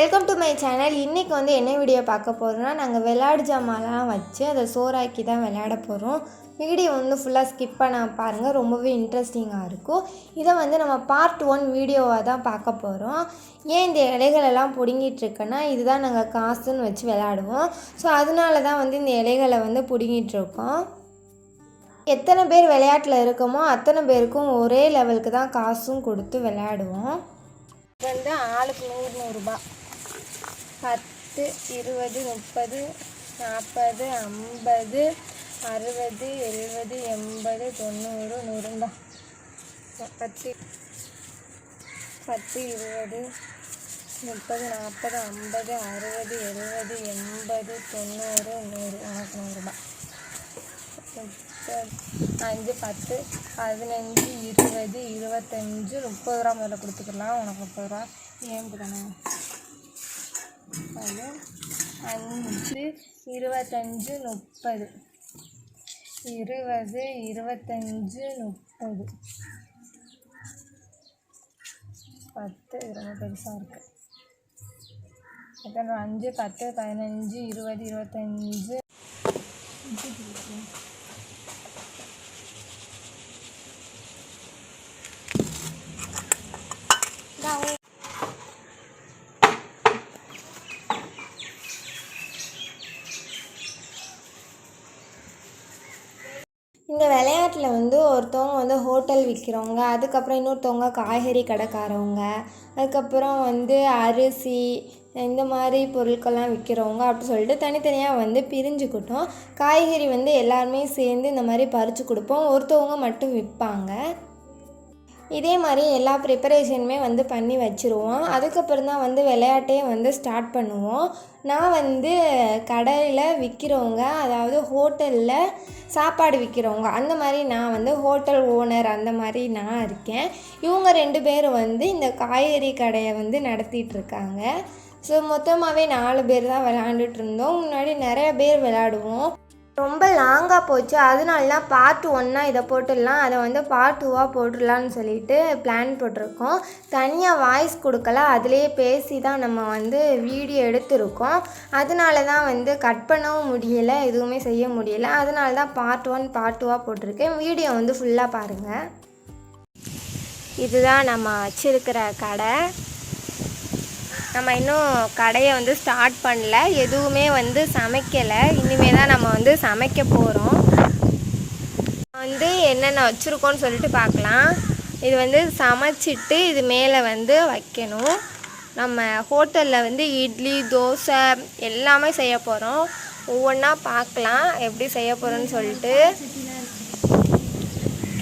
Welcome to my channel. இன்றைக்கி வந்து என்ன வீடியோ பார்க்க போகிறோம்னா நாங்கள் விளையாடு ஜாமான்லாம் வச்சு அதை சோறாக்கி தான் விளையாட போகிறோம் வீடியோ வந்து ஃபுல்லாக ஸ்கிப் பண்ண பாருங்கள் ரொம்பவே இன்ட்ரெஸ்டிங்காக இருக்கும். இதை வந்து நம்ம பார்ட் ஒன் வீடியோவாக தான் பார்க்க போகிறோம் ஏன் இந்த இலைகளெல்லாம் பிடுங்கிட்டு இருக்கேன்னா இதுதான் நாங்கள் காசுன்னு வச்சு விளையாடுவோம். ஸோ அதனால தான் வந்து இந்த இலைகளை வந்து பிடுங்கிட்டு இருக்கோம். எத்தனை பேர் விளையாட்டில் இருக்கோமோ அத்தனை பேருக்கும் ஒரே லெவலுக்கு தான் காசும் கொடுத்து விளையாடுவோம். இது வந்து ஆளுக்கு நூறு நூறுரூபா பத்து இருபது முப்பது நாற்பது ஐம்பது அறுபது எழுபது எண்பது தொண்ணூறு நூறுண்டா. பத்து பத்து இருபது முப்பது நாற்பது ஐம்பது அறுபது எழுபது எண்பது தொண்ணூறு நூறு உனக்கு நூறுரூபா முப்பது அஞ்சு பத்து பதினஞ்சு இருபது இருபத்தஞ்சு முப்பது ரூபா முதல்ல கொடுத்துக்கலாம். உனக்கு முப்பது ரூபா. ஏன் தானே அஞ்சு இருபத்தஞ்சு முப்பது இருபது இருபத்தஞ்சு முப்பது பத்து ரொம்ப பெருசாக இருக்குது எத்தனை அஞ்சு பத்து பதினஞ்சு இருபது இருபத்தஞ்சு இந்த விளையாட்டில் வந்து ஒருத்தவங்க வந்து ஹோட்டல் விற்கிறவங்க அதுக்கப்புறம் இன்னொருத்தவங்க காய்கறி கடைக்காரவங்க அதுக்கப்புறம் வந்து அரிசி இந்த மாதிரி பொருட்கள்லாம் விற்கிறவங்க அப்படி சொல்லிட்டு தனித்தனியாக வந்து பிரிஞ்சுக்கிட்டோம். காய்கறி வந்து எல்லாருமே சேர்ந்து இந்த மாதிரி பறித்து கொடுப்போம். ஒருத்தவங்க மட்டும் விற்பாங்க. இதே மாதிரி எல்லா ப்ரிப்பரேஷனுமே வந்து பண்ணி வச்சுருவோம். அதுக்கப்புறம் தான் வந்து விளையாட்டே வந்து ஸ்டார்ட் பண்ணுவோம். நான் வந்து கடையில் விற்கிறவங்க அதாவது ஹோட்டலில் சாப்பாடு விற்கிறவங்க அந்த மாதிரி நான் வந்து ஹோட்டல் ஓனர் அந்த மாதிரி நான் இருக்கேன். இவங்க ரெண்டு பேரும் வந்து இந்த காய்கறி கடையை வந்து நடத்திட்டுருக்காங்க ஸோ மொத்தமாகவே நாலு பேர் தான் விளாண்டுட்டு இருந்தோம். முன்னாடி நிறைய பேர் விளாடுவோம் ரொம்ப லாங்காக போச்சு. அதனாலலாம் பார்ட் ஒன்னாக இதை போட்டுடலாம். அதை வந்து பார்ட் டூவாக போட்டுடலான்னு சொல்லிட்டு பிளான் போட்டிருக்கோம். தனியாக வாய்ஸ் கொடுக்கல. அதிலே பேசி தான் நம்ம வந்து வீடியோ எடுத்திருக்கோம். அதனால தான் வந்து கட் பண்ணவும் முடியலை. எதுவுமே செய்ய முடியலை. அதனால தான் பார்ட் ஒன் பார்ட் டூவாக போட்டிருக்கேன். வீடியோ வந்து ஃபுல்லாக பாருங்கள் இதுதான் நம்ம வச்சுருக்கிற கடை. நம்ம இன்னும் கடையை வந்து ஸ்டார்ட் பண்ணல. எதுவுமே வந்து சமைக்கலை. இனிமே தான் நம்ம வந்து சமைக்க போகிறோம் வந்து என்னென்ன வச்சுருக்கோன்னு சொல்லிட்டு பார்க்கலாம் இது வந்து சமைச்சிட்டு இது மேலே வந்து வைக்கணும். நம்ம ஹோட்டலில் வந்து இட்லி தோசை எல்லாமே செய்ய போகிறோம் ஒவ்வொன்றா பார்க்கலாம் எப்படி செய்ய போகிறோன்னு சொல்லிட்டு.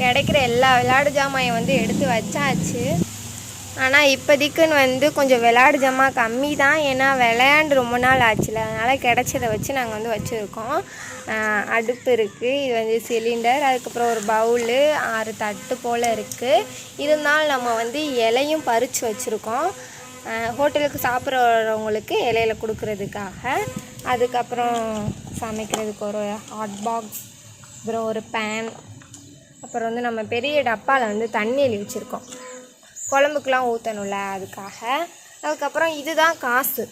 கிடைக்கிற எல்லா விளையாட்டு ஜாமானையும் வந்து எடுத்து வச்சாச்சு. ஆனால் இப்போதைக்குன்னு வந்து கொஞ்சம் விளையாடு ஜமா கம்மி தான் ஏன்னா விளையாண்டு ரொம்ப நாள் ஆச்சுல. அதனால் கிடச்சதை வச்சு நாங்கள் வந்து வச்சுருக்கோம். அடுப்பு இருக்குது இது வந்து சிலிண்டர். அதுக்கப்புறம் ஒரு பவுலு ஆறு தட்டு போல் இருக்குது இருந்தாலும் நம்ம வந்து இலையும் பறித்து வச்சுருக்கோம். ஹோட்டலுக்கு சாப்பிட்றவங்களுக்கு இலையில கொடுக்குறதுக்காக. அதுக்கப்புறம் சமைக்கிறதுக்கு ஒரு ஹாட் பாக்ஸ் அப்புறம் ஒரு பேன் அப்புறம் வந்து நம்ம பெரிய டப்பாவில் வந்து தண்ணி எழுதி வச்சுருக்கோம். குழம்புக்கெலாம் ஊற்றணும்ல அதுக்காக. அதுக்கப்புறம் இதுதான் காசு.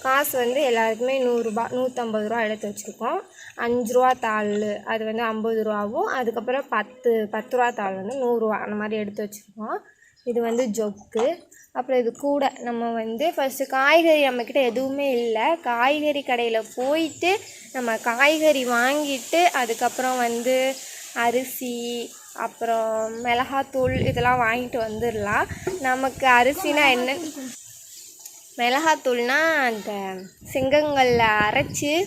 காசு வந்து எல்லாருக்குமே நூறுரூபா நூற்றம்பது ரூபா எடுத்து வச்சுருக்கோம். அஞ்சு ரூபா தாள் அது வந்து ஐம்பது ரூபாவும் அதுக்கப்புறம் பத்து பத்து ரூபா தாள் வந்து நூறுரூவா அந்த மாதிரி எடுத்து வச்சுருக்கோம். இது வந்து ஜொக்கு. அப்புறம் இது கூட நம்ம வந்து ஃபஸ்ட்டு காய்கறி நம்மக்கிட்ட எதுவுமே இல்லை. காய்கறி கடையில் போயிட்டு நம்ம காய்கறி வாங்கிட்டு அதுக்கப்புறம் வந்து அரிசி அப்புறம் மிளகாத்தூள் இதெல்லாம் வாங்கிட்டு வந்துடலாம். நமக்கு அரிசினா என்ன? மிளகாத்தூள்னா அந்த செங்கங்களில் அரைச்சி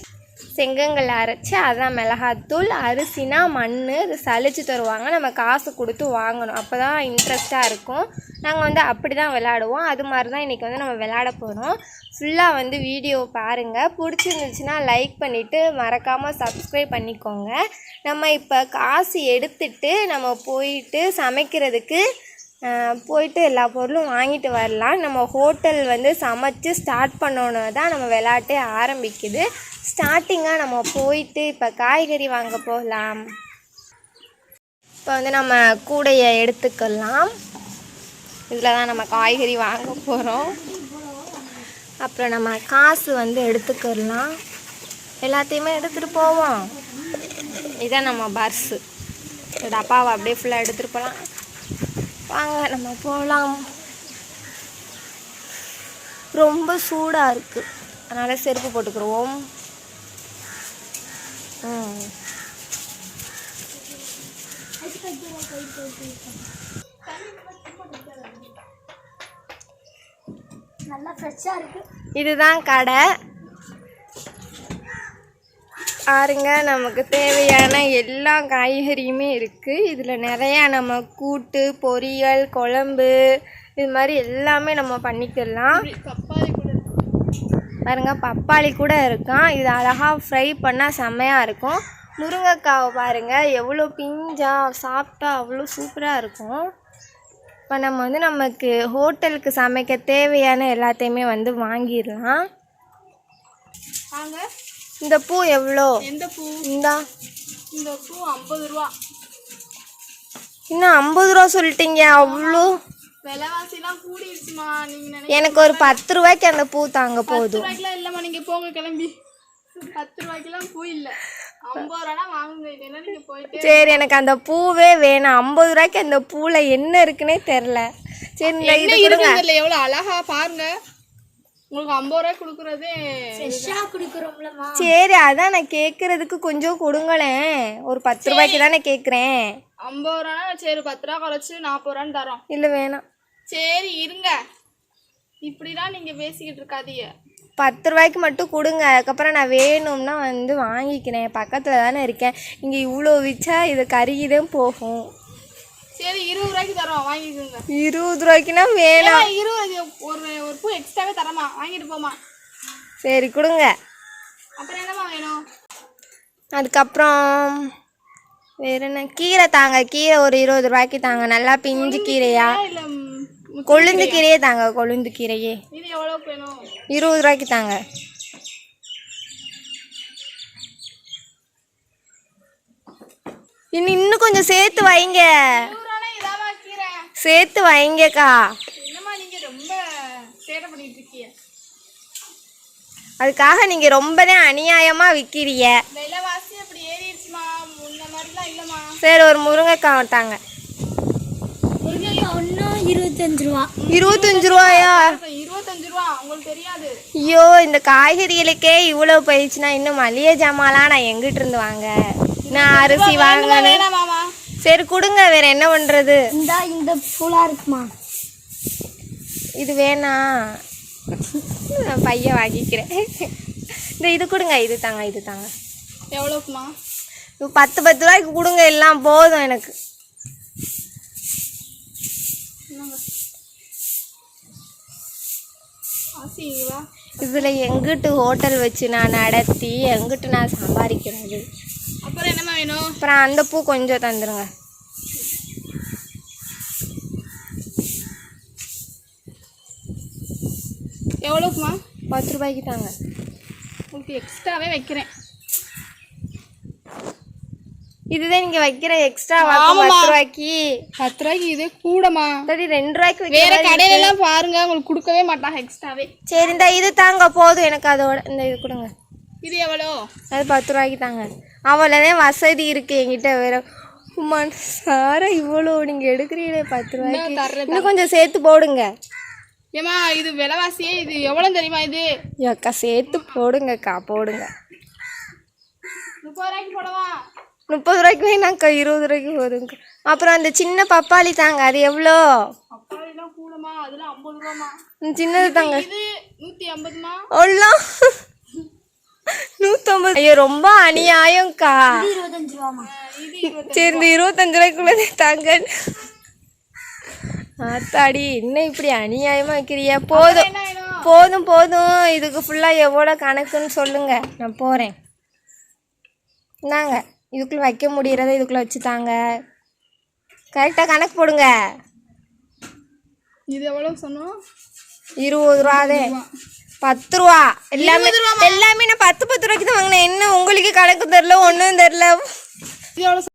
செங்கங்கள் அரைச்சி அதான் மிளகாத்தூள் அரிசினா மண் இது சளிச்சு தருவாங்க. நம்ம காசு கொடுத்து வாங்கணும். அப்போ தான் இன்ட்ரெஸ்ட்டாக இருக்கும். நாங்கள் வந்து அப்படி தான் விளாடுவோம் அது மாதிரி தான் இன்றைக்கி வந்து நம்ம விளாட போகிறோம் ஃபுல்லாக வந்து வீடியோ பாருங்கள் பிடிச்சிருந்துச்சுன்னா லைக் பண்ணிவிட்டு மறக்காமல் சப்ஸ்கிரைப் பண்ணிக்கோங்க. நம்ம இப்போ காசு எடுத்துட்டு நம்ம போயிட்டு சமைக்கிறதுக்கு போயிட்டு எல்லா பொருளும் வாங்கிட்டு வரலாம். நம்ம ஹோட்டல் வந்து சமைச்சு ஸ்டார்ட் பண்ணோன்னு தான் நம்ம விளாட்டே ஆரம்பிக்குது. ஸ்டார்டிங்காக நம்ம போயிட்டு இப்போ காய்கறி வாங்க போகலாம். இப்போ வந்து நம்ம கூடையை எடுத்துக்கலாம். இதில் தான் நம்ம காய்கறி வாங்க போகிறோம் அப்புறம் நம்ம காசு வந்து எடுத்துக்கலாம். எல்லாத்தையுமே எடுத்துகிட்டு போவோம். இதான் நம்ம பர்ஸு டப்பாவை அப்படியே ஃபுல்லாக எடுத்துகிட்டு போகலாம் வாங்க நம்ம போகலாம் ரொம்ப சூடாக இருக்குது அதனால் செருப்பு போட்டுக்கிறோம் ம் நல்லா ஃப்ரெஷ்ஷாக இருக்கு இதுதான் கடை. பாருங்க நமக்கு தேவையான எல்லா காய்கறியுமே இருக்குது இதில் நிறையா நம்ம கூட்டு பொரியல் குழம்பு இது மாதிரி எல்லாமே நம்ம பண்ணிக்கலாம். பாருங்க பப்பாளி கூட இருக்கான். இது அழகாக ஃப்ரை பண்ணால் செம்மையாக இருக்கும். முருங்கைக்காவை பாருங்க எவ்வளோ பிஞ்சா சாப்பிட்டா அவ்வளோ சூப்பராக இருக்கும். இப்போ நம்ம வந்து நமக்கு ஹோட்டலுக்கு சமைக்க தேவையான எல்லாத்தையுமே வந்து வாங்கிடலாம். வாங்க. இந்த பூ எவ்வளோ? எந்த பூ? இந்தா. இந்த பூ ஐம்பது ரூபா. இன்னும் ஐம்பது ரூபா சொல்லிட்டீங்க அவ்வளோ. விலைவாசிலாம் கூடிருச்சுமா. நீங்க எனக்கு ஒரு பத்து ரூபாய்க்கு அந்த பூ தாங்க பத்து போதும். ரூபாய்க்குலாம் இல்லம்மா நீங்க போங்க கிளம்பி. பத்து ரூபாய்க்குலாம் பூ இல்ல. சரி எனக்கு அந்த பூவே வேணாம். ஐம்பது ரூபாய்க்கு அந்த பூவில் என்ன இருக்குன்னே தெரில சரி இந்த இது கொடுங்க. எவ்வளவு அழகா பாருங்க. உங்களுக்கு ஐம்பது ரூபாய் கொடுக்குறதே குடிக்கிறோம்லமா சரி அதான் நான் கேட்குறதுக்கு கொஞ்சம் கொடுங்களேன். ஒரு பத்து ரூபாய்க்கு தானே கேட்குறேன் ஐம்பது ரூபானா சரி பத்து ரூபா குறைச்சு நாற்பது ரூபான்னு தரோம். இல்லை வேணாம். சரி இருங்க. இப்படிலாம் நீங்க பேசிக்கிட்டு இருக்காதீங்க. பத்து ரூபாய்க்கு மட்டும் கொடுங்க. அதுக்கப்புறம் நான் வேணும்னா வந்து வாங்கிக்கிறேன். பக்கத்தில் தானே இருக்கேன். இங்கே இவ்வளோ விற்றா இது கருகிதான் போகும். சரி இருபது ரூபாய்க்கு தரோம். வாங்கிக்கோங்க. இருபது ரூபாய்க்குனா வேணாம். இருபது ஒரு ஒரு பூ எக்ஸ்ட்ராவே தரமா வாங்கிட்டு போமா சரி கொடுங்க. அப்புறம் என்னம்மா வேணும்? அதுக்கப்புறம் வேற என்ன? கீரை தாங்க. கீரை ஒரு இருபது ரூபாய்க்கு தாங்க. நல்லா பிஞ்சு கீரையா? இல்ல கொழுந்து கீரையே தாங்க கொழுந்து கீரையே இது எவ்வளோக்கு வேணும்? இருபது ரூபாய்க்கு தாங்க. இன்னும் இன்னும் கொஞ்சம் சேர்த்து வைங்க. சேர்த்து வைங்கக்கா. நீங்க அதுக்காக நீங்கள் ரொம்பவே மாதிரிலாம் இல்லைம்மா. சரி ஒரு முருங்கைக்காய் தாங்க. இருபத்தஞ்சு ரூபா இருபத்தஞ்சு ரூபாயா இருபத்தஞ்சு ரூபா உங்களுக்கு தெரியாது. ஐயோ இந்த காய்கறிகளுக்கே இவ்வளோ போயிடுச்சுன்னா இன்னும் மளிகை ஜாமான்லாம் நான் எங்கிட்ட இருந்து வாங்க? நான் அரிசி வாங்கணும். சரி கொடுங்க. வேற என்ன பண்ணுறது இந்த இந்த ஃபுல்லா இருக்குமா? இது வேணாம் நான் பையன் வாங்கிக்கிறேன். இந்த இது கொடுங்க இது தாங்க இது தாங்க. எவ்வளோக்குமா பத்து பத்து ரூபாய்க்கு கொடுங்க. எல்லாம் போதும் எனக்கு. இதில் எங்கிட்டு ஹோட்டல் வச்சு நான் நடத்தி எங்கிட்டு நான் சம்பாதிக்கிறது. அப்புறம் என்னம்மா வேணும்? அப்புறம் அந்த பூ கொஞ்சம் தந்துருங்க. எவ்வளோக்குமா பத்து ரூபாய்க்கு தாங்க. உங்களுக்கு எக்ஸ்ட்ராவே வைக்கிறேன். இதுதான் நீங்கள் வைக்கிற எக்ஸ்ட்ரா ஆமாம்மா. பத்து ரூபாய்க்கு பத்து ரூபாய்க்கு இதே கூடமா சரி ரெண்டு ரூபாய்க்கு வேற வைக்கிற மாதிரி கடையில எல்லாம் பாருங்க உங்களுக்கு கொடுக்கவே மாட்டாங்க எக்ஸ்ட்ராவே சரி இந்த இது தாங்க போதும். எனக்கு அதோட இந்த இது கொடுங்க. இது எவ்வளோ? அது பத்து ரூபாய்க்கு தாங்க. அவ்வளோதான் வசதி இருக்கு என்கிட்ட வேற. உம்மா சாரா இவ்வளோ நீங்கள் எடுக்கிறீங்களே பத்து ரூபாய்க்கு தர்றேன், இன்னும் கொஞ்சம் சேர்த்து போடுங்க. ஏமா இது விலைவாசியே இது எவ்வளோ தெரியுமா இது? அக்கா சேர்த்து போடுங்கக்கா போடுங்க. முப்பது ரூபாய்க்கு போடவா? முப்பது ரூபாய்க்கு வேணாங்க்கா இருபது ரூபாய்க்கு போதுங்கக்கா அப்புறம் அந்த சின்ன பப்பாளி தாங்க அது எவ்வளோ? சின்னது தாங்க. நூற்றம்பது ஐயோ ரொம்ப அநியாயம்க்கா. சரி இந்த இருபத்தஞ்சு ரூபாய்க்குள்ளதே தாங்க ஆத்தாடி என்ன இப்படி அநியாயமா வைக்கிறியா போதும் போதும் போதும். இதுக்கு ஃபுல்லாக எவ்வளோ கணக்குன்னு சொல்லுங்க. நான் போகிறேன் இந்தாங்க. இதுக்குள்ளே வைக்க முடியறத இதுக்குள்ளே வச்சு தாங்க. கரெக்டாக கணக்கு போடுங்க. இது எவ்வளோ சொன்னோம்? இருபது ரூபாதே பத்து ரூபா. எல்லாமே எல்லாமே நான் பத்து பத்து ரூபாய்க்கு தான் வாங்கினேன். என்ன உங்களுக்கு கணக்கு தெரில ஒன்றும் தெரில